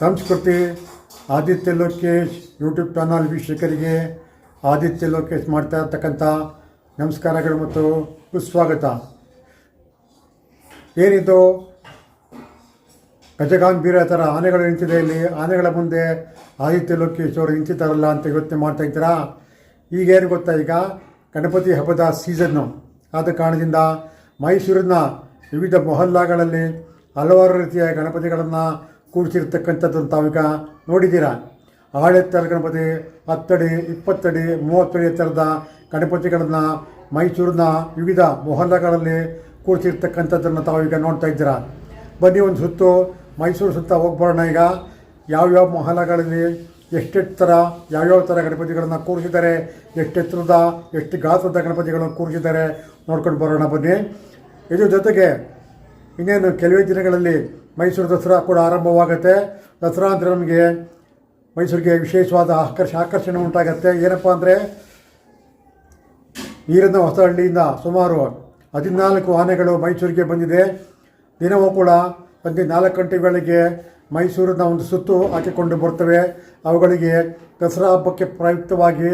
ಸಂಸ್ಕೃತಿ, Aditya Lokesh YouTube channel ವೀಕ್ಷಕರಿಗೆ ಆದಿತ್ಯ ಲೋಕೇಶ್ ಮಾಡ್ತಾ ಇರ್ತಕ್ಕಂಥ ನಮಸ್ಕಾರಗಳು ಮತ್ತು ಸುಸ್ವಾಗತ. ಏನಿದು? ಗಜಗಾಂಭೀರ ಥರ ಆನೆಗಳು ನಿಂತಿದೆ ಇಲ್ಲಿ. ಆನೆಗಳ ಮುಂದೆ ಆದಿತ್ಯ ಲೋಕೇಶ್ ಅವರು ನಿಂತಿದ್ದಾರಲ್ಲ ಅಂತ ಯೋಚನೆ ಮಾಡ್ತಾ ಇದ್ದೀರಾ? ಈಗೇನು ಗೊತ್ತಾ ಈಗ? ಗಣಪತಿ ಹಬ್ಬದ ಸೀಸನ್ನು. ಆದ ಕಾರಣದಿಂದ ಮೈಸೂರಿನ ವಿವಿಧ ಮೊಹಲ್ಲಾಗಳಲ್ಲಿ ಹಲವಾರು ರೀತಿಯ ಗಣಪತಿಗಳನ್ನು ಕೂಡಿಸಿರ್ತಕ್ಕಂಥದ್ದನ್ನು ತಾವೀಗ ನೋಡಿದ್ದೀರಾ? ಆಳೆತ್ತರ ಗಣಪತಿ ಹತ್ತಡಿ, ಇಪ್ಪತ್ತಡಿ, ಮೂವತ್ತಡಿ ಎತ್ತರದ ಗಣಪತಿಗಳನ್ನು ಮೈಸೂರಿನ ವಿವಿಧ ಮೊಹಲ್ಲಾಗಳಲ್ಲಿ ಕೂಡಿಸಿರ್ತಕ್ಕಂಥದ್ದನ್ನು ತಾವೀಗ ನೋಡ್ತಾ ಇದ್ದೀರಾ? ಬನ್ನಿ ಒಂದು ಸುತ್ತು, ಮೈಸೂರು ಸುತ್ತ ಹೋಗ್ಬರೋಣ ಈಗ. ಯಾವ್ಯಾವ ಮೊಹಲ್ಲಾಗಳಲ್ಲಿ ಎಷ್ಟೆಷ್ಟು ಥರ ಯಾವ್ಯಾವ ಥರ ಗಣಪತಿಗಳನ್ನು ಕೂರಿಸಿದ್ದಾರೆ ಎಷ್ಟೆತ್ತರದ ಎಷ್ಟು ಗಾತ್ರದ ಗಣಪತಿಗಳನ್ನು ಕೂರಿಸಿದ್ದಾರೆ ನೋಡ್ಕೊಂಡು ಬರೋಣ ಬನ್ನಿ. ಇದ್ರ ಜೊತೆಗೆ ಇನ್ನೇನು ಕೆಲವೇ ದಿನಗಳಲ್ಲಿ ಮೈಸೂರು ದಸರಾ ಕೂಡ ಆರಂಭವಾಗುತ್ತೆ. ದಸರಾ ಅಂದರೆ ನಮಗೆ ಮೈಸೂರಿಗೆ ವಿಶೇಷವಾದ ಆಕರ್ಷ, ಆಕರ್ಷಣೆ ಉಂಟಾಗತ್ತೆ. ಏನಪ್ಪ ಅಂದರೆ ನೀರಿನ ಹೊಸಹಳ್ಳಿಯಿಂದ ಸುಮಾರು ಹದಿನಾಲ್ಕು ಆನೆಗಳು ಮೈಸೂರಿಗೆ ಬಂದಿದೆ. ದಿನವೂ ಕೂಡ ಸಂಜೆ ನಾಲ್ಕು ಗಂಟೆ ವೇಳೆಗೆ ಮೈಸೂರಿನ ಒಂದು ಸುತ್ತು ಹಾಕಿಕೊಂಡು ಬರ್ತವೆ. ಅವುಗಳಿಗೆ ದಸರಾ ಹಬ್ಬಕ್ಕೆ ಪ್ರಯುಕ್ತವಾಗಿ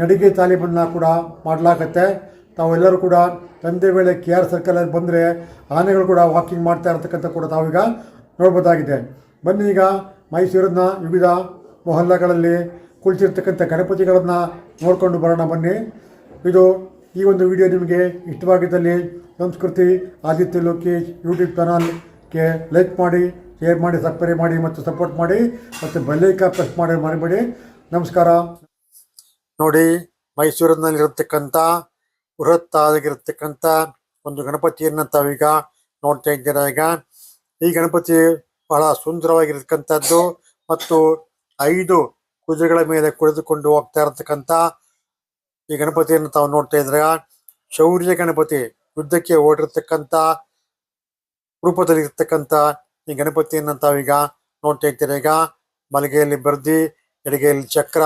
ನಡಿಗೆ ತಾಲೀಮನ್ನು ಕೂಡ ಮಾಡಲಾಗತ್ತೆ. ತಾವೆಲ್ಲರೂ ಕೂಡ ತಂದೆ ವೇಳೆ ಕೆ ಆರ್ ಸರ್ಕಲಲ್ಲಿ ಬಂದರೆ ಆನೆಗಳು ಕೂಡ ವಾಕಿಂಗ್ ಮಾಡ್ತಾ ಇರ್ತಕ್ಕಂಥ ಕೂಡ ತಾವೀಗ ನೋಡ್ಬೋದಾಗಿದೆ. ಬನ್ನಿ ಈಗ ಮೈಸೂರಿನ ವಿವಿಧ ಮೊಹಲ್ಲಗಳಲ್ಲಿ ಕುಳಿತಿರ್ತಕ್ಕಂಥ ಗಣಪತಿಗಳನ್ನು ನೋಡಿಕೊಂಡು ಬರೋಣ ಬನ್ನಿ. ಇದು ಈ ಒಂದು ವಿಡಿಯೋ ನಿಮಗೆ ಇಷ್ಟವಾಗಿದ್ದಲ್ಲಿ ಸಂಸ್ಕೃತಿ, ಆದಿತ್ಯ ಲೋಕೇಶ್ ಯೂಟ್ಯೂಬ್ ಚಾನಲ್ಗೆ ಲೈಕ್ ಮಾಡಿ ಶೇರ್ ಮಾಡಿ ಸಬ್ಸ್ಕ್ರೈಬ್ ಮಾಡಿ ಮತ್ತು ಸಪೋರ್ಟ್ ಮಾಡಿ ಮತ್ತು ಬೆಲ್ಲೈಕ ಪ್ರೆಸ್ ಮಾಡಿ ಮರಿಬೇಡಿ. ನಮಸ್ಕಾರ. ನೋಡಿ ಮೈಸೂರಿನಲ್ಲಿರತಕ್ಕಂಥ ಬೃಹತ್ತಾಗಿರತಕ್ಕಂಥ ಒಂದು ಗಣಪತಿಯನ್ನು ತಾವೀಗ ನೋಡ್ತಾ ಇದ್ದೀರಾ ಈಗ. ಈ ಗಣಪತಿ ಬಹಳ ಸುಂದರವಾಗಿರತಕ್ಕಂಥದ್ದು ಮತ್ತು ಐದು ಕುದುರೆಗಳ ಮೇಲೆ ಕುಳಿತುಕೊಂಡು ಹೋಗ್ತಾ ಇರತಕ್ಕಂಥ ಈ ಗಣಪತಿಯನ್ನು ತಾವು ನೋಡ್ತಾ ಇದ್ರೆ ಶೌರ್ಯ ಗಣಪತಿ, ಯುದ್ಧಕ್ಕೆ ರೂಪದಲ್ಲಿ ಇರತಕ್ಕಂತ ಈ ಗಣಪತಿಯನ್ನು ತಾವೀಗ ನೋಡ್ತಾ ಇದ್ದೀರಾ ಈಗ. ಮಲಗೆಯಲ್ಲಿ ಬರ್ದಿ, ಎಡಗೆಯಲ್ಲಿ ಚಕ್ರ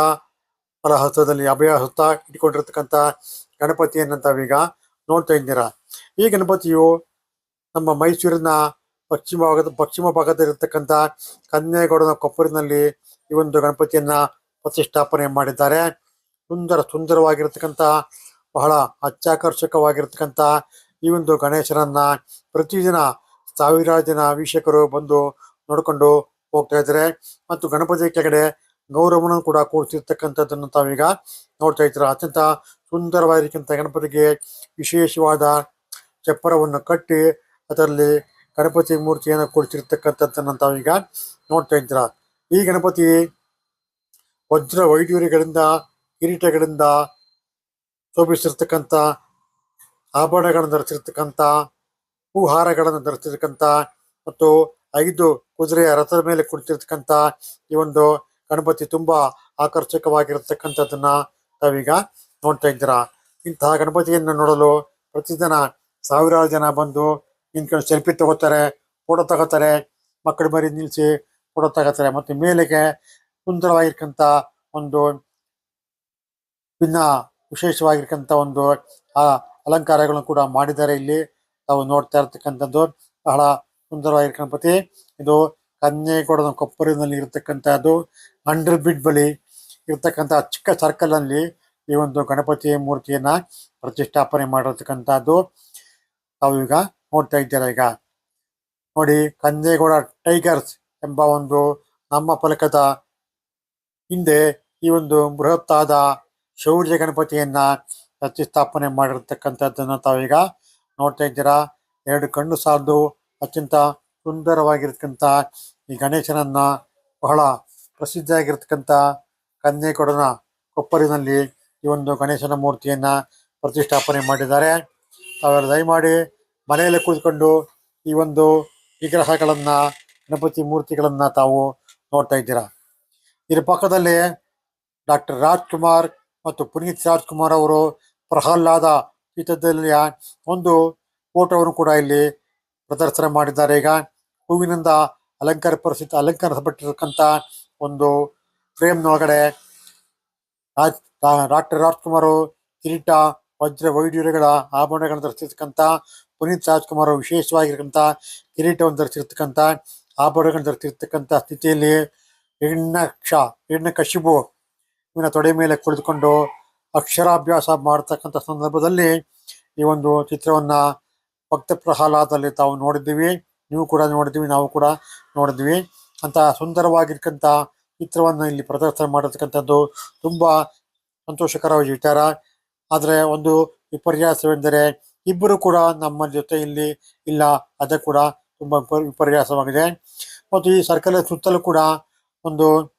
ಬಲ ಹಸ್ತದಲ್ಲಿ ಅಭಯ ಹಸ್ತ ಇಟ್ಕೊಂಡಿರ್ತಕ್ಕಂಥ ಗಣಪತಿಯನ್ನು ತಾವೀಗ ನೋಡ್ತಾ ಇದ್ದೀರಾ? ಈ ಗಣಪತಿಯು ನಮ್ಮ ಮೈಸೂರಿನ ಪಶ್ಚಿಮ ಭಾಗದ, ಪಶ್ಚಿಮ ಭಾಗದಲ್ಲಿರ್ತಕ್ಕಂಥ ಕನ್ಯಾಗೌಡನ ಕೊಪ್ಪರಿನಲ್ಲಿ ಈ ಒಂದು ಗಣಪತಿಯನ್ನ ಪ್ರತಿಷ್ಠಾಪನೆ ಮಾಡಿದ್ದಾರೆ. ಸುಂದರ ಸುಂದರವಾಗಿರತಕ್ಕಂಥ, ಬಹಳ ಅತ್ಯಾಕರ್ಷಕವಾಗಿರ್ತಕ್ಕಂಥ ಈ ಒಂದು ಗಣೇಶನನ್ನ ಪ್ರತಿದಿನ ಸಾವಿರಾರು ಜನ ವೀಕ್ಷಕರು ಬಂದು ನೋಡ್ಕೊಂಡು ಹೋಗ್ತಾ ಇದ್ದಾರೆ. ಮತ್ತು ಗಣಪತಿ ಕೆಳಗಡೆ ಗೌರವನ ಕೂಡ ಕೂಡಿಸಿರ್ತಕ್ಕಂಥದ್ದನ್ನು ತಾವೀಗ ನೋಡ್ತಾ ಇದ್ದೀರಾ. ಅತ್ಯಂತ ಸುಂದರವಾಗಿರ್ತಕ್ಕಂಥ ಗಣಪತಿಗೆ ವಿಶೇಷವಾದ ಚಪ್ಪರವನ್ನು ಕಟ್ಟಿ ಅದರಲ್ಲಿ ಗಣಪತಿ ಮೂರ್ತಿಯನ್ನು ಕೊಡಿಸಿರ್ತಕ್ಕಂಥದ್ದನ್ನು ತಾವೀಗ ನೋಡ್ತಾ ಇದ್ದೀರ. ಈ ಗಣಪತಿ ವಜ್ರ ವೈಡೂರ್ಯಗಳಿಂದ ಕಿರೀಟಗಳಿಂದ ಶೋಭಿಸಿರ್ತಕ್ಕಂಥ ಆಭರಣಗಳನ್ನು ಧರಿಸಿರ್ತಕ್ಕಂಥ, ಹೂಹಾರಗಳನ್ನು ಧರಿಸಿರ್ತಕ್ಕಂಥ ಮತ್ತು ಐದು ಕುದುರೆಯ ರಥದ ಮೇಲೆ ಕುಳಿತಿರ್ತಕ್ಕಂಥ ಈ ಒಂದು ಗಣಪತಿ ತುಂಬಾ ಆಕರ್ಷಕವಾಗಿರತಕ್ಕಂಥದ್ದನ್ನ ತಾವೀಗ ನೋಡ್ತಾ ಇದ್ದೀರಾ? ಇಂತಹ ಗಣಪತಿಯನ್ನು ನೋಡಲು ಪ್ರತಿದಿನ ಸಾವಿರಾರು ಜನ ಬಂದು ನಿಂತ್ಕೊಂಡು ಸೆಲ್ಫಿ ತಗೋತಾರೆ, ಫೋಟೋ ತಗೋತಾರೆ, ಮಕ್ಕಳು ಮರಿ ನಿಲ್ಲಿಸಿ ಫೋಟೋ ತಗೋತಾರೆ. ಮತ್ತು ಮೇಲೆಗೆ ಸುಂದರವಾಗಿರ್ತಕ್ಕಂಥ ಒಂದು ಭಿನ್ನ ವಿಶೇಷವಾಗಿರ್ತಕ್ಕಂಥ ಒಂದು, ಆ ಅಲಂಕಾರಗಳನ್ನು ಕೂಡ ಮಾಡಿದ್ದಾರೆ ಇಲ್ಲಿ. ತಾವು ನೋಡ್ತಾ ಇರತಕ್ಕಂಥದ್ದು ಬಹಳ ಸುಂದರವಾಗಿ ಗಣಪತಿ. ಇದು ಕನ್ಯೇಗೌಡನ ಕೊಪ್ಪರಿನಲ್ಲಿ ಇರತಕ್ಕಂಥದ್ದು ಅಂಡರ್ ಬಿಡ್ ಬಳಿ ಇರತಕ್ಕಂಥ ಚಿಕ್ಕ ಸರ್ಕಲ್ ಅಲ್ಲಿ ಈ ಒಂದು ಗಣಪತಿ ಮೂರ್ತಿಯನ್ನ ಪ್ರತಿಷ್ಠಾಪನೆ ಮಾಡಿರ್ತಕ್ಕಂಥದ್ದು ತಾವು ಈಗ ನೋಡ್ತಾ ಇದ್ದೀರಾ ಈಗ. ನೋಡಿ, ಕಂದೇಗೌಡ ಟೈಗರ್ಸ್ ಎಂಬ ಒಂದು ನಮ್ಮ ಫಲಕದ ಹಿಂದೆ ಈ ಒಂದು ಬೃಹತ್ತಾದ ಶೌರ್ಯ ಗಣಪತಿಯನ್ನ ಪ್ರತಿಷ್ಠಾಪನೆ ಮಾಡಿರ್ತಕ್ಕಂಥದ್ದನ್ನು ತಾವೀಗ ನೋಡ್ತಾ ಇದ್ದೀರಾ. ಎರಡು ಕಣ್ಣು ಸಾಲದು ಅತ್ಯಂತ ಸುಂದರವಾಗಿರ್ತಕ್ಕಂಥ ಈ ಗಣೇಶನನ್ನ ಬಹಳ ಪ್ರಸಿದ್ಧಿಯಾಗಿರ್ತಕ್ಕಂಥ ಕನ್ಯೇಗೌಡನ ಕೊಪ್ಪರಿನಲ್ಲಿ ಈ ಒಂದು ಗಣೇಶನ ಮೂರ್ತಿಯನ್ನ ಪ್ರತಿಷ್ಠಾಪನೆ ಮಾಡಿದ್ದಾರೆ. ತಾವೆಲ್ಲ ದಯಮಾಡಿ ಮನೆಯಲ್ಲೇ ಕೂತ್ಕೊಂಡು ಈ ಒಂದು ವಿಗ್ರಹಗಳನ್ನು, ಗಣಪತಿ ಮೂರ್ತಿಗಳನ್ನು ತಾವು ನೋಡ್ತಾ ಇದ್ದೀರಾ? ಇದರ ಪಕ್ಕದಲ್ಲಿ ಡಾಕ್ಟರ್ ರಾಜ್ಕುಮಾರ್ ಮತ್ತು ಪುನೀತ್ ರಾಜ್ಕುಮಾರ್ ಅವರು ಪ್ರಹ್ಲಾದ ಚಿತ್ರದಲ್ಲಿಯ ಒಂದು ಫೋಟೋವನ್ನು ಕೂಡ ಇಲ್ಲಿ ಪ್ರದರ್ಶನ ಮಾಡಿದ್ದಾರೆ. ಈಗ ಹೂವಿನಿಂದ ಅಲಂಕಾರ ಪರಿಸ್ಥಿತಿ ಅಲಂಕರಿಸಲ್ಪಟ್ಟಿರ್ತಕ್ಕಂಥ ಒಂದು ಫ್ರೇಮ್ನೊಳಗಡೆ ರಾಜ್ ಡಾಕ್ಟರ್ ರಾಜ್ಕುಮಾರ್, ಕಿರೀಟ, ವಜ್ರ ವೈಢೂರ್ಯಗಳ ಆಭರಣಗಳನ್ನು ಧರಿಸಿರ್ತಕ್ಕಂಥ ಪುನೀತ್ ರಾಜ್ಕುಮಾರ್ ವಿಶೇಷವಾಗಿರ್ತಕ್ಕಂಥ ಕಿರೀಟವನ್ನು ಧರಿಸಿರ್ತಕ್ಕಂಥ ಆಭರಣಗಳನ್ನು ಧರಿಸಿರ್ತಕ್ಕಂಥ ಸ್ಥಿತಿಯಲ್ಲಿ ಹೆಣ್ಣಕ್ಷ ಹೆಣ್ಣ ಕಶಿಬು ಇವನ ತೊಡೆ ಮೇಲೆ ಕುಳಿತುಕೊಂಡು ಅಕ್ಷರಾಭ್ಯಾಸ ಮಾಡ್ತಕ್ಕಂಥ ಸಂದರ್ಭದಲ್ಲಿ ಈ ಒಂದು ಚಿತ್ರವನ್ನ ಭಕ್ತ ಪ್ರಹ್ಲಾದಲ್ಲಿ ತಾವು ನೋಡಿದ್ದೀವಿ. ನೀವು ಕೂಡ ನೋಡಿದ್ದೀವಿ, ನಾವು ಕೂಡ ನೋಡಿದ್ವಿ ಅಂತ ಸುಂದರವಾಗಿರ್ತಕ್ಕಂಥ ಚಿತ್ರವನ್ನ ಇಲ್ಲಿ ಪ್ರದರ್ಶನ ಮಾಡಿರ್ತಕ್ಕಂಥದ್ದು ತುಂಬಾ ಸಂತೋಷಕರವಾದ ವಿಚಾರ ಆದರೆ ಒಂದು ವಿಪರ್ಯಾಸವೆಂದರೆ ಇಬ್ಬರು ಕೂಡ ನಮ್ಮ ಜೊತೆ ಇಲ್ಲಿ ಇಲ್ಲ, ಅದು ಕೂಡ ತುಂಬಾ ವಿಪ- ವಿಪರ್ಯಾಸವಾಗಿದೆ. ಮತ್ತು ಈ ಸರ್ಕಲ್ ಸುತ್ತಲೂ ಕೂಡ ಒಂದು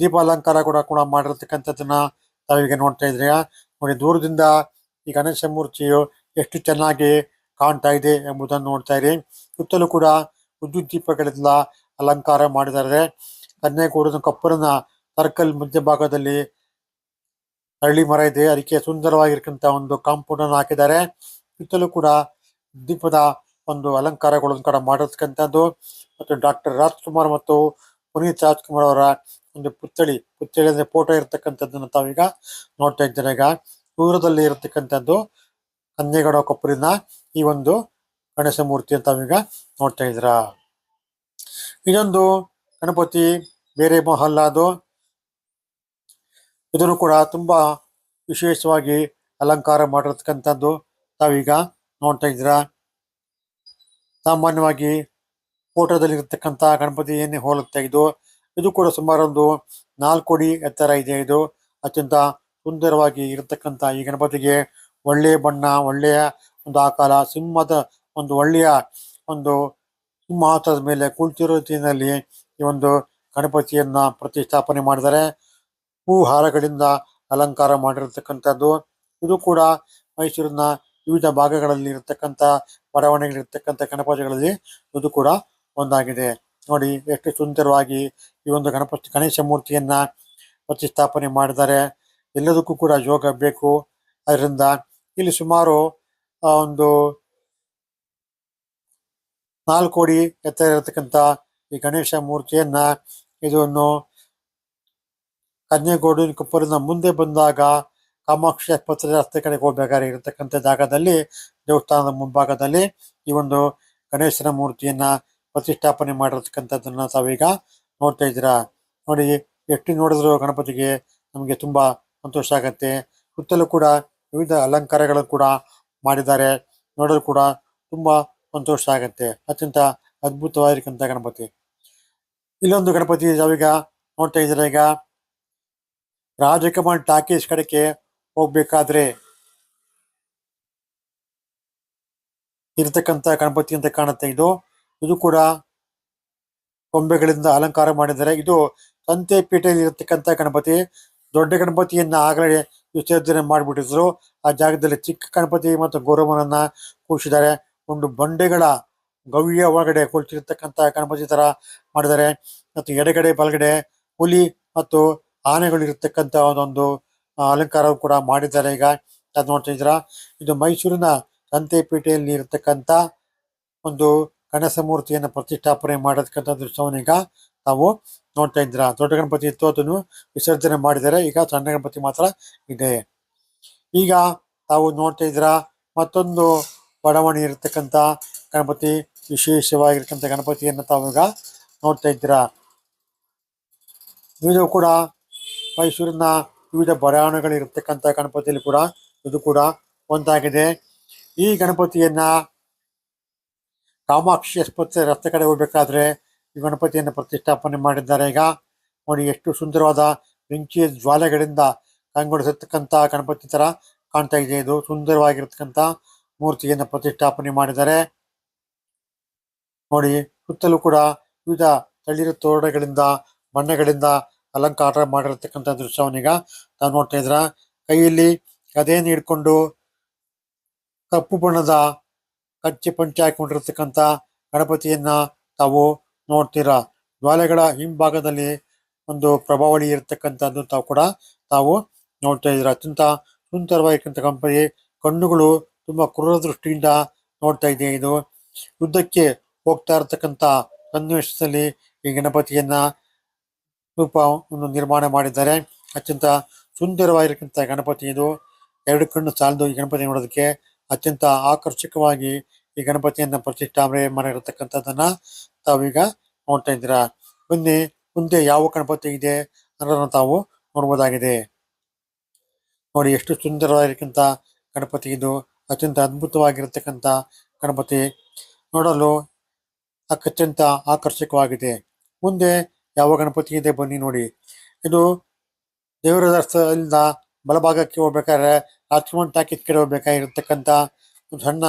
ದೀಪ ಅಲಂಕಾರ ಕೂಡ ಕೂಡ ಮಾಡಿರ್ತಕ್ಕಂಥದ್ದನ್ನ ತಾವೀಗ ನೋಡ್ತಾ ಇದ್ದೀರಾ ನೋಡಿ, ದೂರದಿಂದ ಈ ಗಣೇಶ ಮೂರ್ತಿಯು ಎಷ್ಟು ಚೆನ್ನಾಗಿ ಕಾಣ್ತಾ ಇದೆ ಎಂಬುದನ್ನು ನೋಡ್ತಾ ಇರಿ. ಸುತ್ತಲೂ ಕೂಡ ವಿದ್ಯುತ್ ದೀಪಗಳೆಲ್ಲ ಅಲಂಕಾರ ಮಾಡಿದ್ದಾರೆ. ಕನ್ಯಾಕೂಡದ ಕಪ್ಪರನ ಸರ್ಕಲ್ ಮಧ್ಯಭಾಗದಲ್ಲಿ ಹಳ್ಳಿ ಮರ ಇದೆ ಅದಕ್ಕೆ ಸುಂದರವಾಗಿರ್ತಕ್ಕಂಥ ಒಂದು ಕಾಂಪೌಂಡ್ ಅನ್ನು ಹಾಕಿದ್ದಾರೆ. ಸುತ್ತಲೂ ಕೂಡ ದೀಪದ ಒಂದು ಅಲಂಕಾರಗಳನ್ನು ಕೂಡ ಮಾಡಿರ್ತಕ್ಕಂಥದ್ದು. ಮತ್ತು ಡಾಕ್ಟರ್ ರಾಜ್ಕುಮಾರ್ ಮತ್ತು ಪುನೀತ್ ರಾಜ್ಕುಮಾರ್ ಅವರ ಒಂದು ಪುತ್ಥಳಿ ಪುತ್ಥಳಿ ಫೋಟೋ ಇರತಕ್ಕಂಥದ್ದನ್ನು ತಾವೀಗ ನೋಡ್ತಾ ಇದ್ದೇನೆ. ಈಗ ದೂರದಲ್ಲಿ ಇರತಕ್ಕಂಥದ್ದು ಕನ್ಯಗಡ ಕೊಪ್ಪರಿನ ಈ ಒಂದು ಗಣೇಶ ಮೂರ್ತಿ ಅಂತ ತಾವೀಗ ನೋಡ್ತಾ ಇದ್ದೀರಾ. ಇದೊಂದು ಗಣಪತಿ, ಬೇರೆ ಮಹಲ್ ಅದು. ಇದನ್ನು ಕೂಡ ತುಂಬಾ ವಿಶೇಷವಾಗಿ ಅಲಂಕಾರ ಮಾಡಿರ್ತಕ್ಕಂಥದ್ದು. ತಾವೀಗ ನೋಡ್ತಾ ಇದ್ದೀರಾ? ಸಾಮಾನ್ಯವಾಗಿ ಫೋಟೋದಲ್ಲಿ ಇರತಕ್ಕಂಥ ಗಣಪತಿಯನ್ನೇ ಹೋಲುತ್ತೆ ಇದು. ಇದು ಕೂಡ ಸುಮಾರು ಒಂದು ನಾಲ್ಕು ಅಡಿ ಎತ್ತರ ಇದೆ ಇದು. ಅತ್ಯಂತ ಸುಂದರವಾಗಿ ಇರತಕ್ಕಂಥ ಈ ಗಣಪತಿಗೆ ಒಳ್ಳೆಯ ಬಣ್ಣ, ಒಳ್ಳೆಯ ಒಂದು ಆಕಾರ, ಸಿಂಹದ ಒಂದು ಒಳ್ಳೆಯ ಒಂದು ಸಿಂಹಾಸನದ ಮೇಲೆ ಕುಳಿತಿರೋ ಈ ಒಂದು ಗಣಪತಿಯನ್ನ ಪ್ರತಿಷ್ಠಾಪನೆ ಮಾಡಿದ್ದಾರೆ. ಹೂ ಹಾರಗಳಿಂದ ಅಲಂಕಾರ ಮಾಡಿರತಕ್ಕಂಥದ್ದು. ಇದು ಕೂಡ ಮೈಸೂರಿನ ವಿವಿಧ ಭಾಗಗಳಲ್ಲಿ ಇರತಕ್ಕಂಥ ಬಡಾವಣೆಗಳಿರ್ತಕ್ಕಂಥ ಗಣಪತಿಗಳಲ್ಲಿ ಇದು ಕೂಡ ಒಂದಾಗಿದೆ. ನೋಡಿ, ಎಷ್ಟು ಸುಂದರವಾಗಿ ಈ ಒಂದು ಗಣಪತಿ ಗಣೇಶ ಮೂರ್ತಿಯನ್ನ ಪ್ರತಿಷ್ಠಾಪನೆ ಮಾಡಿದ್ದಾರೆ. ಎಲ್ಲದಕ್ಕೂ ಕೂಡ ಯೋಗ ಬೇಕು. ಅದರಿಂದ ಇಲ್ಲಿ ಸುಮಾರು ಒಂದು ನಾಲ್ಕು ಕೋಡಿ ಎತ್ತರ ಇರತಕ್ಕಂಥ ಈ ಗಣೇಶ ಮೂರ್ತಿಯನ್ನ ಇದನ್ನು ಕನ್ಯಗೋಡು ಕೊಪ್ಪರಿಂದ ಮುಂದೆ ಬಂದಾಗ ಕಾಮಾಕ್ಷಿ ಆಸ್ಪತ್ರೆ ರಸ್ತೆ ಕಡೆಗೆ ಹೋಗ್ಬೇಕಾದ್ರೆ ಇರತಕ್ಕಂಥ ಜಾಗದಲ್ಲಿ, ದೇವಸ್ಥಾನದ ಮುಂಭಾಗದಲ್ಲಿ ಈ ಒಂದು ಗಣೇಶನ ಮೂರ್ತಿಯನ್ನ ಪ್ರತಿಷ್ಠಾಪನೆ ಮಾಡಿರ್ತಕ್ಕಂಥದ್ದನ್ನ ತಾವೀಗ ನೋಡ್ತಾ ಇದ್ದೀರಾ? ನೋಡಿ, ಎಷ್ಟು ನೋಡಿದ್ರು ಗಣಪತಿಗೆ ನಮಗೆ ತುಂಬಾ ಸಂತೋಷ ಆಗತ್ತೆ. ಸುತ್ತಲೂ ಕೂಡ ವಿವಿಧ ಅಲಂಕಾರಗಳನ್ನು ಕೂಡ ಮಾಡಿದ್ದಾರೆ. ನೋಡಲು ಕೂಡ ತುಂಬಾ ಸಂತೋಷ ಆಗತ್ತೆ. ಅತ್ಯಂತ ಅದ್ಭುತವಾಗಿರ್ತಕ್ಕಂಥ ಗಣಪತಿ. ಇಲ್ಲೊಂದು ಗಣಪತಿ ನಾವೀಗ ನೋಡ್ತಾ ಇದ್ದೀರಾ ಈಗ? ರಾಜಕಮಲ್ ಟಾಕೀಸ್ ಕಡೆಗೆ ಹೋಗ್ಬೇಕಾದ್ರೆ ಇರ್ತಕ್ಕಂತ ಗಣಪತಿ ಅಂತ ಕಾಣುತ್ತೆ. ಇದು ಇದು ಕೂಡ ಕೊಂಬೆಗಳಿಂದ ಅಲಂಕಾರ ಮಾಡಿದ್ದಾರೆ. ಇದು ಸಂತೆಪೇಟೆಯಲ್ಲಿ ಇರತಕ್ಕಂತ ಗಣಪತಿ. ದೊಡ್ಡ ಗಣಪತಿಯನ್ನ ಆಗಲೇ ವಿಸರ್ಜನೆ ಮಾಡಿಬಿಟ್ಟಿದ್ರು. ಆ ಜಾಗದಲ್ಲಿ ಚಿಕ್ಕ ಗಣಪತಿ ಮತ್ತು ಗೌರವನನ್ನ ಕೂಡಿಸಿದ್ದಾರೆ ಒಂದು ಬಂಡೆಗಳ ಗವಿಯ ಒಳಗಡೆ ಕುಳಿತಿರ್ತಕ್ಕಂತ ಗಣಪತಿ ತರ ಮಾಡಿದ್ದಾರೆ. ಮತ್ತು ಎಡಗಡೆ, ಬಲಗಡೆ ಹುಲಿ ಮತ್ತು ಆನೆಗಳು ಇರತಕ್ಕಂತ ಒಂದೊಂದು ಅಲಂಕಾರವು ಅಲಂಕಾರ ಕೂಡ ಮಾಡಿದ್ದಾರೆ. ಈಗ ಅದು ನೋಡ್ತಾ ಇದ್ದೀರಾ? ಇದು ಮೈಸೂರಿನ ಸಂತೆಪೇಟೆಯಲ್ಲಿ ಇರತಕ್ಕಂತ ಒಂದು ಗಣೇಶ ಮೂರ್ತಿಯನ್ನು ಪ್ರತಿಷ್ಠಾಪನೆ ಮಾಡತಕ್ಕಂಥ ದೃಶ್ಯವನ್ನು ಈಗ ನಾವು ನೋಡ್ತಾ ಇದ್ದೀರಾ? ದೊಡ್ಡ ಗಣಪತಿ ಇತ್ತು ಅದನ್ನು ವಿಸರ್ಜನೆ ಮಾಡಿದ್ದಾರೆ. ಈಗ ಸಣ್ಣ ಗಣಪತಿ ಮಾತ್ರ ಇದೆ. ಈಗ ತಾವು ನೋಡ್ತಾ ಇದ್ದೀರಾ? ಮತ್ತೊಂದು ಬಡಾವಣೆ ಇರತಕ್ಕಂಥ ಗಣಪತಿ, ವಿಶೇಷವಾಗಿರ್ತಕ್ಕಂಥ ಗಣಪತಿಯನ್ನು ತಾವು ಈಗ ನೋಡ್ತಾ ಇದ್ದೀರಾ? ಇದು ಕೂಡ ಮೈಸೂರಿನ ವಿವಿಧ ಬಡಾವಣೆಗಳಿರ್ತಕ್ಕಂಥ ಗಣಪತಿಯಲ್ಲಿ ಕೂಡ ಇದು ಕೂಡ ಒಂದಾಗಿದೆ. ಈ ಗಣಪತಿಯನ್ನ ಕಾಮಾಕ್ಷಿ ಆಸ್ಪತ್ರೆ ರಸ್ತೆ ಕಡೆ ಹೋಗ್ಬೇಕಾದ್ರೆ ಈ ಗಣಪತಿಯನ್ನು ಪ್ರತಿಷ್ಠಾಪನೆ ಮಾಡಿದ್ದಾರೆ. ಈಗ ನೋಡಿ ಎಷ್ಟು ಸುಂದರವಾದ ಬೆಂಕಿಯ ಜ್ವಾಲೆಗಳಿಂದ ಕಂಗೊಳಿಸತಕ್ಕಂಥ ಗಣಪತಿ ತರ ಕಾಣ್ತಾ ಇದೆ. ಇದು ಸುಂದರವಾಗಿರ್ತಕ್ಕಂಥ ಮೂರ್ತಿಯನ್ನು ಪ್ರತಿಷ್ಠಾಪನೆ ಮಾಡಿದ್ದಾರೆ. ನೋಡಿ ಸುತ್ತಲೂ ಕೂಡ ವಿವಿಧ ತಳಿರು ತೋರಣಗಳಿಂದ ಬಣ್ಣಗಳಿಂದ ಅಲಂಕಾರ ಮಾಡಿರತಕ್ಕಂಥ ದೃಶ್ಯವನ್ನೀಗ ನಾವು ನೋಡ್ತಾ ಇದ್ರ? ಕೈಯಲ್ಲಿ ಗದೆಯನ್ನು ಹಿಡ್ಕೊಂಡು ಕಪ್ಪು ಬಣ್ಣದ ಕಚ್ಚಿ ಪಂಚೆ ಹಾಕೊಂಡಿರ್ತಕ್ಕಂಥ ಗಣಪತಿಯನ್ನ ತಾವು ನೋಡ್ತೀರಾ? ಜ್ವಾಲೆಗಳ ಹಿಂಭಾಗದಲ್ಲಿ ಒಂದು ಪ್ರಭಾವಳಿ ಇರತಕ್ಕಂಥದ್ದು ತಾವು ಕೂಡ ತಾವು ನೋಡ್ತಾ ಇದ್ದೀರಾ? ಅತ್ಯಂತ ಸುಂದರವಾಗಿರ್ತಕ್ಕಂಥ ಗಣಪತಿ ಕಣ್ಣುಗಳು ತುಂಬಾ ಕ್ರೂರ ದೃಷ್ಟಿಯಿಂದ ನೋಡ್ತಾ ಇದೆ ಇದು. ಯುದ್ಧಕ್ಕೆ ಹೋಗ್ತಾ ಇರತಕ್ಕಂಥ ಸನ್ನಿವೇಶದಲ್ಲಿ ಈ ಗಣಪತಿಯನ್ನ ರೂಪವನ್ನು ನಿರ್ಮಾಣ ಮಾಡಿದ್ದಾರೆ. ಅತ್ಯಂತ ಸುಂದರವಾಗಿರಕ್ಕಿಂತ ಗಣಪತಿ ಇದು. ಎರಡು ಕಣ್ಣು ಸಾಲದು ಈ ಗಣಪತಿ ನೋಡೋದಕ್ಕೆ ಅತ್ಯಂತ ಆಕರ್ಷಕವಾಗಿ ಈ ಗಣಪತಿಯನ್ನ ಪ್ರತಿಷ್ಠಾಪನೆ ಮಾಡಿರತಕ್ಕಂಥದ್ದನ್ನ ತಾವೀಗ ನೋಡ್ತಾ ಇದ್ದೀರಾ. ಬನ್ನಿ, ಮುಂದೆ ಯಾವ ಗಣಪತಿ ಇದೆ ಅನ್ನೋದನ್ನ ತಾವು ನೋಡ್ಬೋದಾಗಿದೆ. ನೋಡಿ, ಎಷ್ಟು ಸುಂದರವಾಗಿರಕ್ಕಿಂತ ಗಣಪತಿ ಇದು. ಅತ್ಯಂತ ಅದ್ಭುತವಾಗಿರತಕ್ಕಂಥ ಗಣಪತಿ. ನೋಡಲು ಅತ್ಯಂತ ಆಕರ್ಷಕವಾಗಿದೆ. ಮುಂದೆ ಯಾವ ಗಣಪತಿ ಇದೆ ಬನ್ನಿ ನೋಡಿ. ಇದು ದೇವರ ರಸ್ತೆಯಿಂದ ಬಲಭಾಗಕ್ಕೆ ಹೋಗ್ಬೇಕಾದ್ರೆ ಲಕ್ಷ್ಮಣ್ ಟಾಕೀಸ್ ಕಡೆ ಹೋಗ್ಬೇಕಾಗಿರ್ತಕ್ಕಂಥ ಒಂದು ಸಣ್ಣ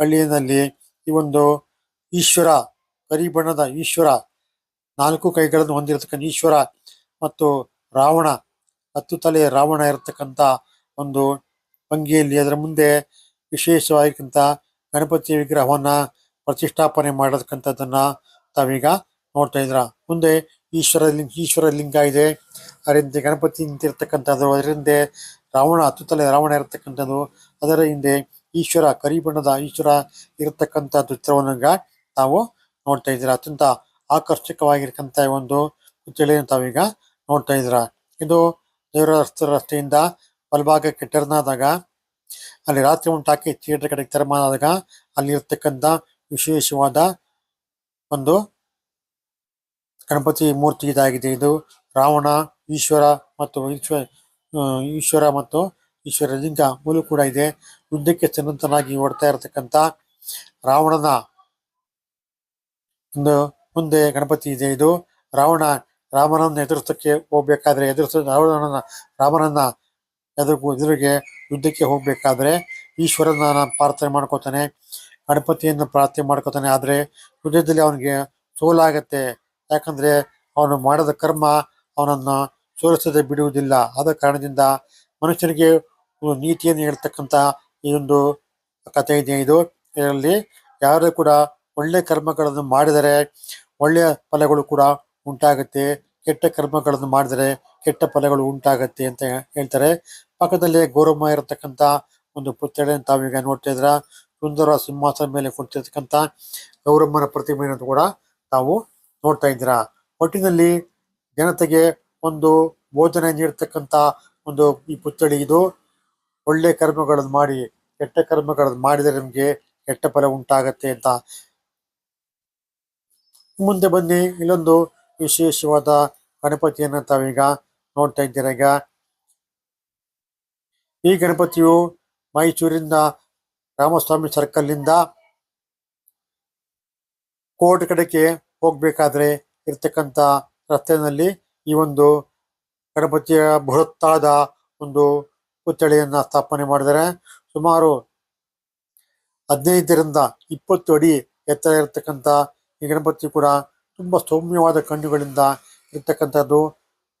ಹಳ್ಳಿಯಲ್ಲಿ ಈ ಒಂದು ಈಶ್ವರ ಕರಿ ಬಣ್ಣದ ಈಶ್ವರ, ನಾಲ್ಕು ಕೈಗಳನ್ನು ಹೊಂದಿರತಕ್ಕಂಥ ಈಶ್ವರ ಮತ್ತು ರಾವಣ, ಹತ್ತು ತಲೆ ರಾವಣ ಇರತಕ್ಕಂಥ ಒಂದು ಭಂಗಿಯಲ್ಲಿ ಅದರ ಮುಂದೆ ವಿಶೇಷವಾಗಿರ್ತಕ್ಕಂಥ ಗಣಪತಿ ವಿಗ್ರಹವನ್ನ ಪ್ರತಿಷ್ಠಾಪನೆ ಮಾಡತಕ್ಕಂಥದ್ದನ್ನ ತಾವೀಗ ನೋಡ್ತಾ ಇದ್ರ ಮುಂದೆ ಈಶ್ವರ ಲಿಂಗ ಈಶ್ವರ ಲಿಂಗ ಇದೆ. ಅದರಿಂದ ಗಣಪತಿ ನಿಂತಿರ್ತಕ್ಕಂಥದ್ದು ಅದರ ಹಿಂದೆ ರಾವಣ ಹತ್ತುತ್ತಲೇ ರಾವಣ ಇರತಕ್ಕಂಥದ್ದು, ಅದರ ಹಿಂದೆ ಈಶ್ವರ ಕರಿ ಬಣ್ಣದ ಈಶ್ವರ ಇರತಕ್ಕಂಥ ಚಿತ್ರವನ್ನು ತಾವು ನೋಡ್ತಾ ಇದ್ದೀರಾ. ಅತ್ಯಂತ ಆಕರ್ಷಕವಾಗಿರ್ತಕ್ಕಂಥ ಒಂದು ತಿಳಿಯನ್ನು ತಾವೀಗ ನೋಡ್ತಾ ಇದ್ದೀರಾ. ಇದು ದೇವರ ರಸ್ತೆ ರಸ್ತೆಯಿಂದ ಬಲಭಾಗಕ್ಕೆ ಟರ್ನ್ ಆದಾಗ, ಅಲ್ಲಿ ರಾತ್ರಿ ಉಂಟಾಕಿ ಟಾಕಿ ಥಿಯೇಟರ್ ಕಡೆಗೆ ಟರ್ನ್ ಅಲ್ಲಿರ್ತಕ್ಕಂಥ ವಿಶೇಷವಾದ ಒಂದು ಗಣಪತಿ ಮೂರ್ತಿ ಇದಾಗಿದೆ. ಇದು ರಾವಣ, ಈಶ್ವರ ಮತ್ತು ಈಶ್ವರ ಈಶ್ವರ ಮತ್ತು ಈಶ್ವರ ಲಿಂಗ ಮೂಲ ಕೂಡ ಇದೆ. ಯುದ್ಧಕ್ಕೆ ಚನ್ನಂತನಾಗಿ ಓಡ್ತಾ ಇರತಕ್ಕಂತ ರಾವಣನ ಒಂದು ಮುಂದೆ ಗಣಪತಿ ಇದೆ ಇದು. ರಾವಣ ರಾಮನನ್ನ ಎದುರಿಸೋಕ್ಕೆ ಹೋಗ್ಬೇಕಾದ್ರೆ ಎದುರಿಸ, ರಾವಣನ, ರಾಮನನ್ನ ಎದುರು, ಎದುರಿಗೆ ಯುದ್ಧಕ್ಕೆ ಹೋಗ್ಬೇಕಾದ್ರೆ ಈಶ್ವರನ ಪ್ರಾರ್ಥನೆ ಮಾಡ್ಕೋತಾನೆ. ಗಣಪತಿಯನ್ನು ಪ್ರಾರ್ಥನೆ ಮಾಡ್ಕೋತಾನೆ. ಆದ್ರೆ ಯುದ್ಧದಲ್ಲಿ ಅವನಿಗೆ ಸೋಲಾಗತ್ತೆ. ಯಾಕಂದ್ರೆ ಅವನು ಮಾಡಿದ ಕರ್ಮ ಅವನನ್ನ ಸೋಲಿಸದೆ ಬಿಡುವುದಿಲ್ಲ. ಆದ ಕಾರಣದಿಂದ ಮನುಷ್ಯನಿಗೆ ನೀತಿಯನ್ನು ಹೇಳ್ತಕ್ಕಂಥ ಈ ಒಂದು ಕಥೆ ಇದೆ. ಇದು ಇದರಲ್ಲಿ ಯಾರು ಕೂಡ ಒಳ್ಳೆ ಕರ್ಮಗಳನ್ನು ಮಾಡಿದರೆ ಒಳ್ಳೆಯ ಫಲಗಳು ಕೂಡ ಉಂಟಾಗುತ್ತೆ. ಕೆಟ್ಟ ಕರ್ಮಗಳನ್ನು ಮಾಡಿದರೆ ಕೆಟ್ಟ ಫಲಗಳು ಉಂಟಾಗತ್ತೆ ಅಂತ ಹೇಳ್ತಾರೆ. ಪಕ್ಕದಲ್ಲಿ ಗೌರಮ್ಮ ಇರತಕ್ಕಂಥ ಒಂದು ಪುತ್ಥಳಿಯನ್ನು ತಾವೀಗ ನೋಡ್ತಾ ಇದ್ರ, ಸುಂದರ ಸಿಂಹಾಸನ ಮೇಲೆ ಕುಳಿತಿರ್ತಕ್ಕಂಥ ಗೌರಮ್ಮನ ಪ್ರತಿಮೆಯನ್ನು ಕೂಡ ತಾವು ನೋಡ್ತಾ ಇದ್ದೀರಾ? ಒಟ್ಟಿನಲ್ಲಿ ಜನತೆಗೆ ಒಂದು ಬೋಧನೆ ನೀಡ್ತಕ್ಕಂಥ ಒಂದು ಈ ಪುತ್ಥಳಿ ಇದು. ಒಳ್ಳೆ ಕರ್ಮಗಳನ್ನು ಮಾಡಿ, ಕೆಟ್ಟ ಕರ್ಮಗಳನ್ನು ಮಾಡಿದರೆ ನಿಮಗೆ ಕೆಟ್ಟ ಫಲ ಉಂಟಾಗತ್ತೆ ಅಂತ. ಮುಂದೆ ಬನ್ನಿ, ಇಲ್ಲೊಂದು ವಿಶೇಷವಾದ ಗಣಪತಿಯನ್ನು ತಾವೀಗ ನೋಡ್ತಾ ಇದ್ದೀರಾ ಈಗ. ಈ ಗಣಪತಿಯು ಮೈಸೂರಿಂದ ರಾಮಸ್ವಾಮಿ ಸರ್ಕಲ್ ಇಂದ ಕೋರ್ಟ್ ಕಡೆಗೆ ಹೋಗ್ಬೇಕಾದ್ರೆ ಇರ್ತಕ್ಕಂಥ ರಸ್ತೆಯಲ್ಲಿ ಈ ಒಂದು ಗಣಪತಿಯ ಬೃಹತ್ತಾದ ಒಂದು ಪುತ್ಥಳಿಯನ್ನು ಸ್ಥಾಪನೆ ಮಾಡಿದರೆ ಸುಮಾರು ಹದಿನೈದರಿಂದ ಇಪ್ಪತ್ತು ಅಡಿ ಎತ್ತರ ಇರತಕ್ಕಂಥ ಈ ಗಣಪತಿ ಕೂಡ ತುಂಬಾ ಸೌಮ್ಯವಾದ ಕಣ್ಣುಗಳಿಂದ ಇರ್ತಕ್ಕಂಥದ್ದು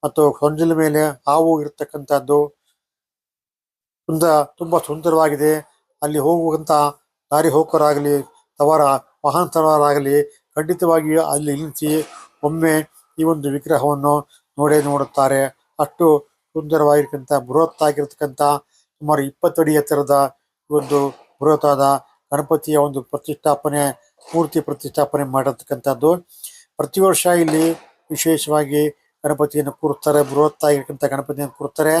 ಮತ್ತು ಸೊಂಜಿಲ ಮೇಲೆ ಹಾವು ಇರತಕ್ಕಂಥದ್ದು ಸುಂದರ ತುಂಬಾ ಸುಂದರವಾಗಿದೆ. ಅಲ್ಲಿ ಹೋಗುವಂಥ ದಾರಿ ಹೋಕರಾಗಲಿ ತವರ ವಾಹನ ಸವಾರರಾಗಲಿ ಖಂಡಿತವಾಗಿಯೂ ಅಲ್ಲಿ ನಿಲ್ಲಿಸಿ ಒಮ್ಮೆ ಈ ಒಂದು ವಿಗ್ರಹವನ್ನು ನೋಡೇ ನೋಡುತ್ತಾರೆ. ಅಷ್ಟು ಸುಂದರವಾಗಿರ್ತಕ್ಕಂಥ, ಬೃಹತ್ತಾಗಿರ್ತಕ್ಕಂಥ, ಸುಮಾರು ಇಪ್ಪತ್ತು ಅಡಿ ಎತ್ತರದ ಒಂದು ಬೃಹತ್ತಾದ ಗಣಪತಿಯ ಒಂದು ಪ್ರತಿಷ್ಠಾಪನೆ, ಮೂರ್ತಿ ಪ್ರತಿಷ್ಠಾಪನೆ ಮಾಡಿರ್ತಕ್ಕಂಥದ್ದು. ಪ್ರತಿ ವರ್ಷ ಇಲ್ಲಿ ವಿಶೇಷವಾಗಿ ಗಣಪತಿಯನ್ನು ಕೂರಿಸ್ತಾರೆ ಬೃಹತ್ತಾಗಿರ್ತಕ್ಕಂಥ ಗಣಪತಿಯನ್ನು ಕೂರಿಸ್ತಾರೆ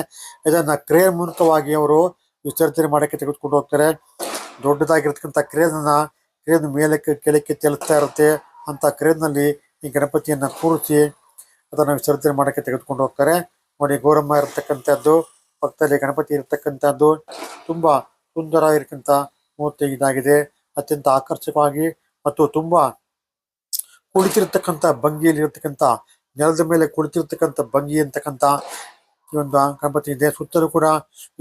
ಇದನ್ನು ಕ್ರೇನ್ ಮೂಲಕವಾಗಿ ಅವರು ವಿಸರ್ಜನೆ ಮಾಡಕ್ಕೆ ತೆಗೆದುಕೊಂಡು ಹೋಗ್ತಾರೆ. ದೊಡ್ಡದಾಗಿರ್ತಕ್ಕಂಥ ಕ್ರೇನ್ ಅನ್ನ ಕ್ರೇನ್ ಮೇಲಕ್ಕೆ ಕೆಳಕ್ಕೆ ತೆಲುತ್ತಾ ಇರುತ್ತೆ ಅಂತ ಕ್ರೇನ್ನಲ್ಲಿ ಈ ಗಣಪತಿಯನ್ನ ಕೂರಿಸಿ ಅದನ್ನ ವಿಸರ್ಜನೆ ಮಾಡಕ್ಕೆ ತೆಗೆದುಕೊಂಡು ಹೋಗ್ತಾರೆ. ನೋಡಿ ಗೌರಮ್ಮ ಇರತಕ್ಕಂಥದ್ದು ಪಕ್ಕದಲ್ಲಿ ಗಣಪತಿ ಇರತಕ್ಕಂಥದ್ದು ತುಂಬಾ ಸುಂದರವಾಗಿರ್ತಕ್ಕಂಥ ಮೂರ್ತಿ ಇದಾಗಿದೆ. ಅತ್ಯಂತ ಆಕರ್ಷಕವಾಗಿ ಮತ್ತು ತುಂಬಾ ಕುಳಿತಿರ್ತಕ್ಕಂಥ ಭಂಗಿಯಲ್ಲಿ ಇರತಕ್ಕಂಥ ನೆಲದ ಮೇಲೆ ಕುಳಿತಿರ್ತಕ್ಕಂಥ ಭಂಗಿ ಅಂತಕ್ಕಂಥ ಈ ಒಂದು ಗಣಪತಿ ಇದೆ. ಸುತ್ತಲೂ ಕೂಡ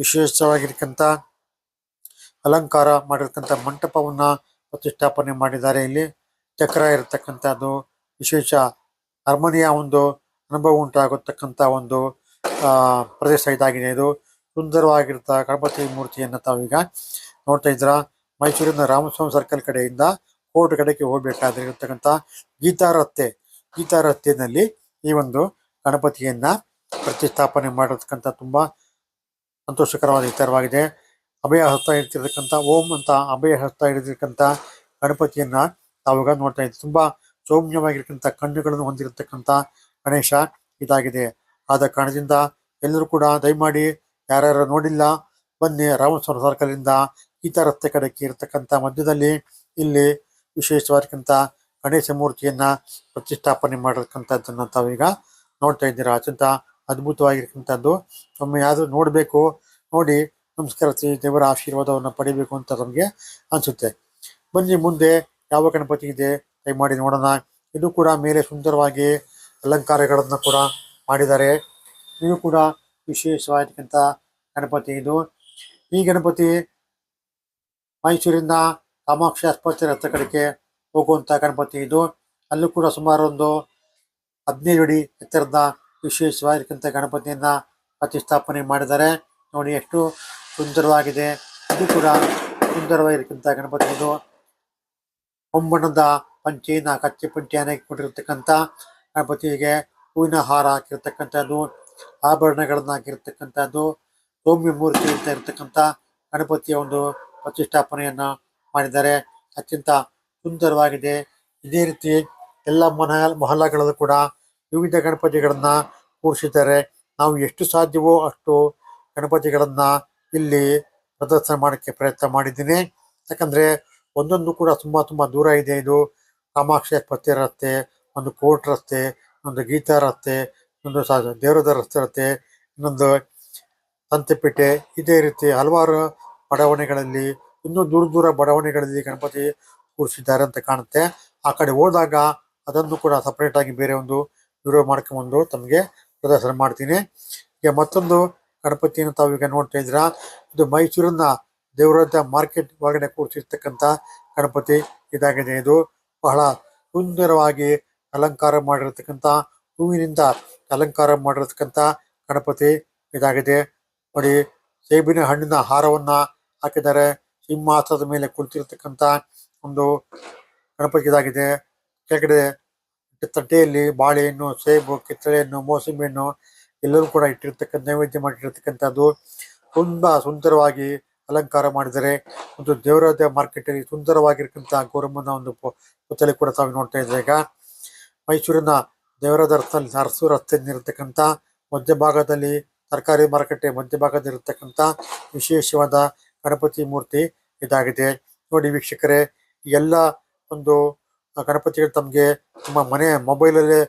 ವಿಶೇಷವಾಗಿರ್ತಕ್ಕಂಥ ಅಲಂಕಾರ ಮಾಡಿರ್ತಕ್ಕಂಥ ಮಂಟಪವನ್ನ ಪ್ರತಿಷ್ಠಾಪನೆ ಮಾಡಿದ್ದಾರೆ ಇಲ್ಲಿ. ಚಕ್ರ ಇರತಕ್ಕಂಥದ್ದು ವಿಶೇಷ ಅರಮನೆಯ ಒಂದು ಅನುಭವ ಉಂಟಾಗತಕ್ಕಂಥ ಒಂದು ಪ್ರದೇಶ ಇದಾಗಿದೆ ಇದು. ಸುಂದರವಾಗಿರ್ತ ಗಣಪತಿ ಮೂರ್ತಿಯನ್ನ ತಾವೀಗ ನೋಡ್ತಾ ಇದ್ರ ಮೈಸೂರಿನ ರಾಮಸ್ವಾಮಿ ಸರ್ಕಲ್ ಕಡೆಯಿಂದ ಕೋರ್ಟ್ ಕಡೆಗೆ ಹೋಗ್ಬೇಕಾದ್ರೆ ಇರತಕ್ಕಂಥ ಗೀತಾ ರಸ್ತೆ ಈ ಒಂದು ಗಣಪತಿಯನ್ನ ಪ್ರತಿಷ್ಠಾಪನೆ ಮಾಡಿರ್ತಕ್ಕಂಥ ತುಂಬಾ ಸಂತೋಷಕರವಾದ ವಿಚಾರವಾಗಿದೆ. ಅಭಯ ಹಸ್ತ ಇಡ್ತಿರ್ತಕ್ಕಂಥ, ಓಂ ಅಂತ ಅಭಯ ಹಸ್ತ ಹಿಡಿದಿರ್ತಕ್ಕಂಥ ಗಣಪತಿಯನ್ನ ತಾವಾಗ ನೋಡ್ತಾ ಇದ್ದೀವಿ ತುಂಬಾ ಸೌಮ್ಯವಾಗಿರ್ತಕ್ಕಂಥ ಕಣ್ಣುಗಳನ್ನು ಹೊಂದಿರತಕ್ಕಂಥ ಗಣೇಶ ಇದಾಗಿದೆ. ಆದ ಕಾರಣದಿಂದ ಎಲ್ಲರೂ ಕೂಡ ದಯಮಾಡಿ ಯಾರ್ಯಾರು ನೋಡಿಲ್ಲ, ಬನ್ನಿ ರಾಮೇಶ್ವರ ಸರ್ಕಲ್ ಇಂದ ಗೀತಾ ರಸ್ತೆ ಕಡೆಗೆ ಇರತಕ್ಕಂಥ ಮಧ್ಯದಲ್ಲಿ ಇಲ್ಲಿ ವಿಶೇಷವಾಗಿರ್ತಕ್ಕಂಥ ಗಣೇಶ ಮೂರ್ತಿಯನ್ನ ಪ್ರತಿಷ್ಠಾಪನೆ ಮಾಡಿರ್ತಕ್ಕಂಥದ್ದನ್ನು ತಾವೀಗ ನೋಡ್ತಾ ಇದ್ದೀರಾ. ಅತ್ಯಂತ ಅದ್ಭುತವಾಗಿರ್ತಕ್ಕಂಥದ್ದು. ಒಮ್ಮೆ ಯಾರು ನೋಡಬೇಕು, ನೋಡಿ ನಮಸ್ಕರಿಸಿ ದೇವರ ಆಶೀರ್ವಾದವನ್ನು ಪಡಿಬೇಕು ಅಂತ ನಮಗೆ ಅನಿಸುತ್ತೆ. ಬನ್ನಿ ಮುಂದೆ ಯಾವ ಗಣಪತಿ ಇದೆ ಮಾಡಿ ನೋಡೋಣ. ಇದು ಕೂಡ ಮೇಲೆ ಸುಂದರವಾಗಿ ಅಲಂಕಾರಗಳನ್ನು ಕೂಡ ಮಾಡಿದ್ದಾರೆ. ಇದು ಕೂಡ ವಿಶೇಷವಾಗಿರ್ತಕ್ಕಂಥ ಗಣಪತಿ ಇದು. ಈ ಗಣಪತಿ ಮೈಸೂರಿಂದ ಕಾಮಾಕ್ಷಿ ಆಸ್ಪತ್ರೆ ಹತ್ರ ಕಡೆಗೆ ಹೋಗುವಂಥ ಗಣಪತಿ ಇದು. ಅಲ್ಲೂ ಕೂಡ ಸುಮಾರು ಒಂದು ಹದಿನೈದು ಅಡಿ ಎತ್ತರದ ವಿಶೇಷವಾಗಿರ್ತಕ್ಕಂಥ ಗಣಪತಿಯನ್ನ ಪ್ರತಿಷ್ಠಾಪನೆ ಮಾಡಿದ್ದಾರೆ. ನೋಡಿ ಎಷ್ಟು ಸುಂದರವಾಗಿದೆ. ಇದು ಕೂಡ ಸುಂದರವಾಗಿರ್ತಕ್ಕಂಥ ಗಣಪತಿ ಇದು ಹೊಂಬಣ್ಣದ ಪಂಚೆಯನ್ನ ಕಚ್ಚೆ ಪಂಚೆಯನ್ನು ಕೊಟ್ಟಿರ್ತಕ್ಕಂಥ ಗಣಪತಿಗೆ ಹೂವಿನ ಹಾರ ಹಾಕಿರ್ತಕ್ಕಂಥದ್ದು ಆಭರಣಗಳನ್ನ ಹಾಕಿರ್ತಕ್ಕಂಥದ್ದು ಸೌಮ್ಯ ಮೂರ್ತಿ ಅಂತ ಇರತಕ್ಕಂಥ ಗಣಪತಿಯ ಒಂದು ಪ್ರತಿಷ್ಠಾಪನೆಯನ್ನು ಮಾಡಿದ್ದಾರೆ. ಅತ್ಯಂತ ಸುಂದರವಾಗಿದೆ. ಇದೇ ರೀತಿ ಎಲ್ಲ ಮನ ಮಹಲಗಳಲ್ಲೂ ಕೂಡ ವಿವಿಧ ಗಣಪತಿಗಳನ್ನು ಕೂರಿಸಿದ್ದಾರೆ. ನಾವು ಎಷ್ಟು ಸಾಧ್ಯವೋ ಅಷ್ಟು ಗಣಪತಿಗಳನ್ನ ಇಲ್ಲಿ ಪ್ರದರ್ಶನ ಮಾಡೋಕ್ಕೆ ಪ್ರಯತ್ನ ಮಾಡಿದ್ದೀನಿ. ಯಾಕಂದರೆ ಒಂದೊಂದು ಕೂಡ ತುಂಬ ತುಂಬ ದೂರ ಇದೆ. ಇದು ಕಾಮಾಕ್ಷಿ ಆಸ್ಪತ್ರೆ ರಸ್ತೆ, ಒಂದು ಕೋರ್ಟ್ ರಸ್ತೆ, ಒಂದು ಗೀತಾ ರಸ್ತೆ, ಒಂದು ಸ- ದೇವರದ ರಸ್ತೆ ರಸ್ತೆ, ಇನ್ನೊಂದು ಸಂತೆಪೇಟೆ ಇದೇ ರೀತಿ ಹಲವಾರು ಬಡಾವಣೆಗಳಲ್ಲಿ, ಇನ್ನೂ ದೂರ ದೂರ ಬಡಾವಣೆಗಳಲ್ಲಿ ಗಣಪತಿ ಕೂರಿಸಿದ್ದಾರೆ ಅಂತ ಕಾಣುತ್ತೆ. ಆ ಕಡೆ ಹೋದಾಗ ಅದನ್ನು ಕೂಡ ಸಪ್ರೇಟಾಗಿ ಬೇರೆ ಒಂದು ವಿಡಿಯೋ ಮಾಡ್ಕೊಂಬಂದು ತಮಗೆ ಪ್ರದರ್ಶನ ಮಾಡ್ತೀನಿ. ಈಗ ಮತ್ತೊಂದು ಗಣಪತಿಯನ್ನು ತಾವು ಈಗ ನೋಡ್ತಾ ಇದ್ದೀರಾ? ಇದು ಮೈಸೂರಿನ ದೇವರಾಜ ಮಾರ್ಕೆಟ್ ಒಳಗಡೆ ಕೂರಿಸಿರ್ತಕ್ಕಂಥ ಗಣಪತಿ ಇದಾಗಿದೆ ಇದು. ಬಹಳ ಸುಂದರವಾಗಿ ಅಲಂಕಾರ ಮಾಡಿರತಕ್ಕಂಥ, ಹೂವಿನಿಂದ ಅಲಂಕಾರ ಮಾಡಿರತಕ್ಕಂಥ ಗಣಪತಿ ಇದಾಗಿದೆ. ನೋಡಿ, ಸೇಬಿನ ಹಣ್ಣಿನ ಹಾರವನ್ನ ಹಾಕಿದ್ದಾರೆ. ಸಿಂಹಾಸನದ ಮೇಲೆ ಕುಳಿತಿರ್ತಕ್ಕಂಥ ಒಂದು ಗಣಪತಿ ಇದಾಗಿದೆ. ಕೆಳಗಡೆ ತಟ್ಟೆಯಲ್ಲಿ ಬಾಳೆಹಣ್ಣು, ಸೇಬು ಕಿತ್ತಳೆಹಣ್ಣು ಮೋಸಂಬಿ ಹಣ್ಣು ಎಲ್ಲರೂ ಕೂಡ ಇಟ್ಟಿರ್ತಕ್ಕಂಥ ನೈವೇದ್ಯ ಮಾಡಿರ್ತಕ್ಕಂಥದ್ದು ತುಂಬಾ ಸುಂದರವಾಗಿ ಅಲಂಕಾರ ಮಾಡಿದರೆ ಒಂದು ದೇವರಾದ ಮಾರ್ಕೆಟ್ ಅಲ್ಲಿ ಸುಂದರವಾಗಿರ್ತಕ್ಕಂಥ ಗೌರಮ್ಮನ ಒಂದು ಪುತ್ತಲೆ ಕೂಡ ತಾವು ನೋಡ್ತಾ ಇದ್ದಾರೆ ಈಗ ಮೈಸೂರಿನ ದೇವರಾದ ರಸ್ತೆಯಲ್ಲಿ ಅರಸು ರಸ್ತೆಯಲ್ಲಿರ್ತಕ್ಕಂಥ ಮಧ್ಯಭಾಗದಲ್ಲಿ ತರಕಾರಿ ಮಾರುಕಟ್ಟೆ ಮಧ್ಯಭಾಗದಲ್ಲಿರ್ತಕ್ಕಂಥ ವಿಶೇಷವಾದ ಗಣಪತಿ ಮೂರ್ತಿ ಇದಾಗಿದೆ. ನೋಡಿ ವೀಕ್ಷಕರೇ ಎಲ್ಲ ಒಂದು ಗಣಪತಿಗಳು ತಮಗೆ ತಮ್ಮ ಮನೆ ಮೊಬೈಲಲ್ಲೇ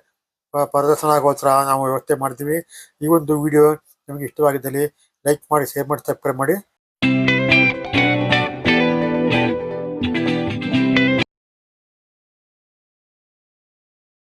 ಪ್ರದರ್ಶನ ಆಗೋಸ್ಕರ ನಾವು ವ್ಯವಸ್ಥೆ ಮಾಡ್ತೀವಿ ಈ ಒಂದು ವಿಡಿಯೋ ನಿಮಗೆ ಇಷ್ಟವಾಗಿದ್ದಲ್ಲಿ ಲೈಕ್ ಮಾಡಿ ಶೇರ್ ಮಾಡಿ ಸಬ್ಸ್ಕ್ರೈಬ್ ಮಾಡಿ.